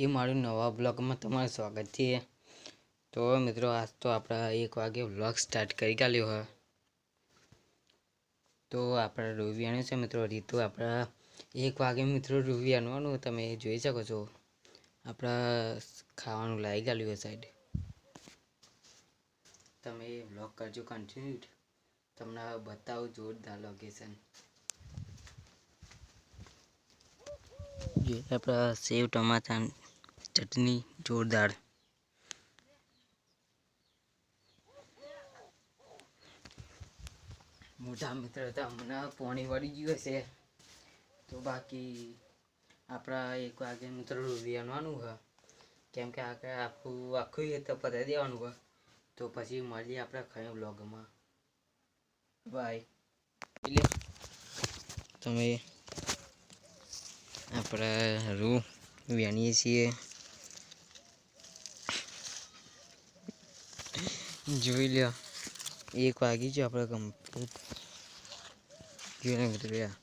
ફરીથી મારું નવા બ્લોગમાં તમારું સ્વાગત છે. તો મિત્રો, આજ તો આપણે એક વાગે બ્લોગ સ્ટાર્ટ કરી કાઢ્યો હોય તો આપણે રૂવિયાનું છે મિત્રો, રીતુ આપણા એક વાગે મિત્રો રૂવી આનવાનું તમે જોઈ શકો છો. આપણા ખાવાનું લાવી ગાલ્યું હોય સાઈડ. તમે બ્લોગ કરજો કન્ટિન્યુ તમને બતાવું જોરદાર લોકેશન જોઈએ આપણા સેવ ટમાટા ચટણી જોરદાર મોટા મિત્ર તો હમણાં પોણી વળી ગયું હશે તો બાકી આપણા એક વાગે મિત્ર વિયાનવાનું હોય કેમ કે આગળ આખું આખું એ તો પતાવી દેવાનું હોય તો પછી મળીએ આપણે ખરી બ્લોગમાં બાય એટલે તમે આપણે રૂ વ્યાણીએ છીએ જોઈ લ્યો. એક વાગી છે આપણે કમ્પ્લીટ જોઈને મિત્રો યા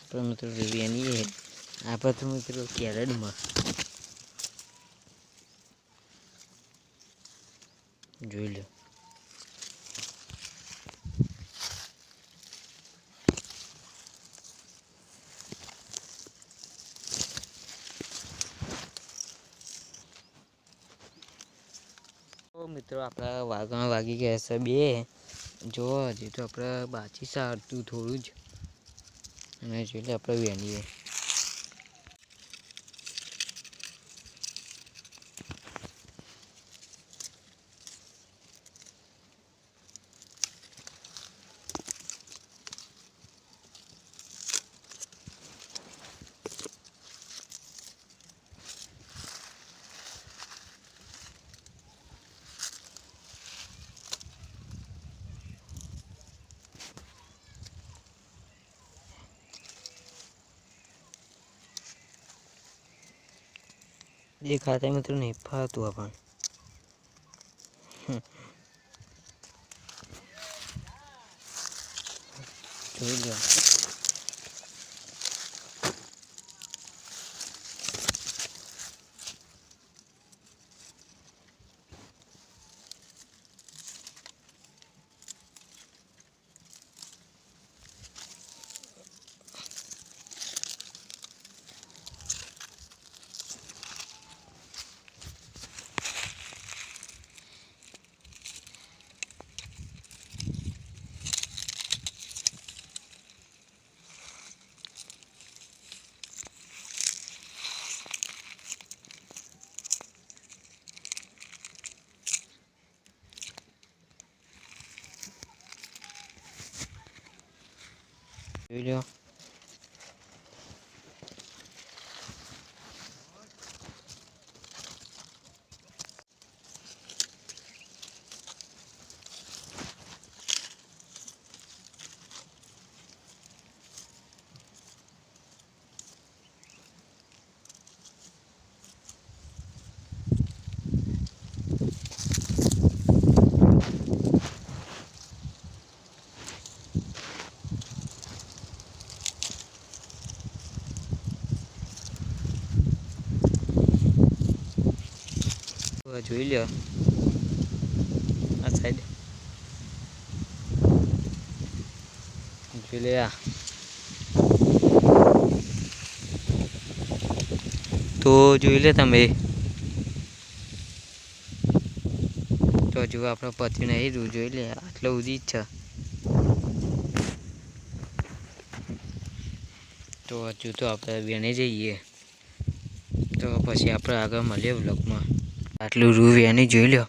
આપણે મિત્રો રિવ્યાની આપણે તો મિત્રો કેરેડમાં જોઈ લો મિત્રો, આપણા વાગણ વાગી ગયા છે બે. જો, હજી તો આપણે બાચી સારતું થોડું જ. અને જોઈ લે, આપણે વેણીએ. દેખાતા મિત્રો નહીં ફાતું આપણ જોઈ લો જોઈ લો તો જોઈ લ્યો. આ સાઈડ જોઈ લે આ. તો જોઈ લે તમે. તો જો આપણો પતિ નહીં જોઈ લે, આટલો ઉદી જ છે. તો હજુ તો આપણે બેને જઈએ. તો પછી આપણે આગળ મળીએ બ્લોગમાં આટલું રૂ એની જોઈ લો.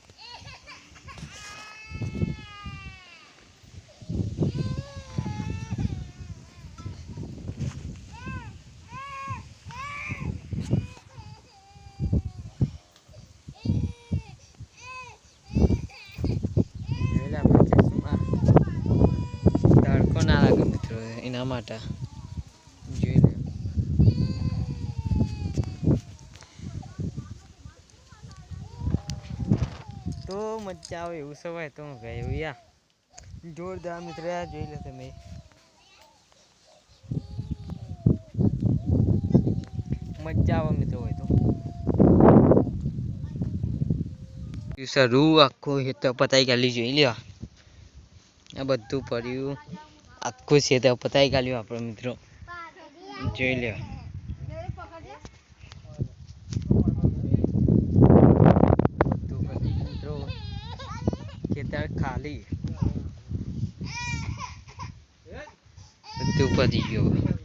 તડકો ના લાગે મિત્રો એના માટે જોઈ લે તો મજા આવે એવું સવાય તો હું ગયો યા જોરદાર મિત્ર જોઈ લો તમે. મજા આવે મિત્રો હોય તો. શરૂ આખું હેતર પતાઈ ગાલી જોઈ લ્યો. આ બધું પડ્યું. આખું ખેતર પતાઈ ગાલ્યું આપણો મિત્રો. જોઈ લ્યો બધું પતી ગયું મિત્રો ખાલી. બધું પતી ગયું.